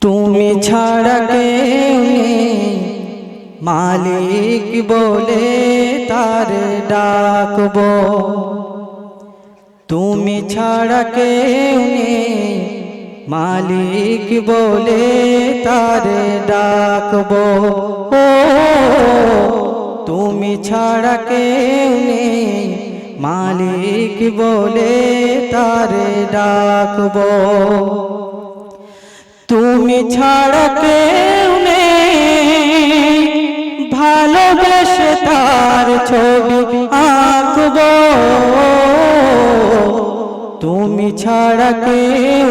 তুমি ছাড়া কেউ মালিক বলে তার ডাকব। তুমি ছাড়া কেউ মালিক বলে তার ডাকব। ও, তুমি ছাড়া কেউ মালিক বলে তার ডাকব। তুমি ছাড়া কেউ ভালোবেসে তার ছবি আঁকব। তুমি ছাড়া কেউ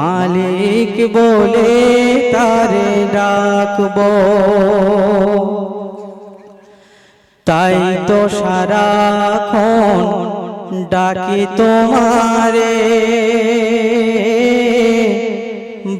মালিক বলে তারে ডাকব। তাই তো সারাক্ষণ ডাকি তোমারে।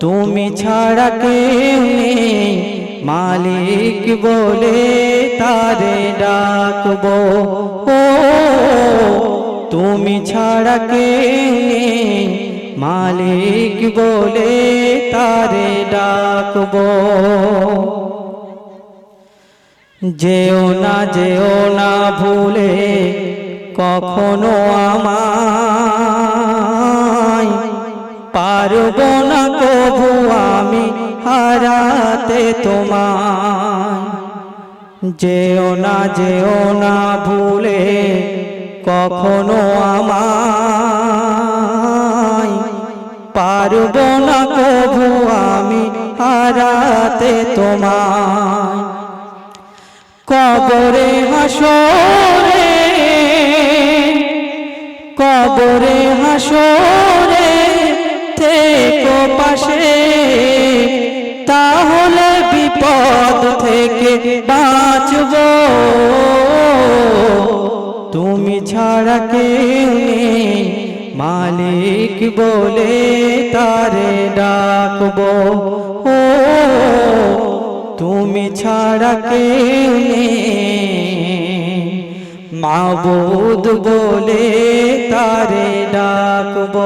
তুমি ছাড়া কেউ নেই। মালিক বলে তারে ডাকব। ও, তুমি ছাড়া কেউ নেই। মালিক বলে তারে ডাকব। যেও না যেও না ভুলে কখনো আমায় হারাতে তোমায়। যেও না যেও না ভুলে কখনো আমায়। পারব না কবু আমি হারাতে তোমায়। কবরে হাসরে কবরে হাসরে থেকো পাশে। থেকে বাঁচব। তুমি ছাড়া নেই মালিক বলে তারে ডাকব? ও, তুমি ছাড়া নেই মাবুদ বলে তারে ডাকব?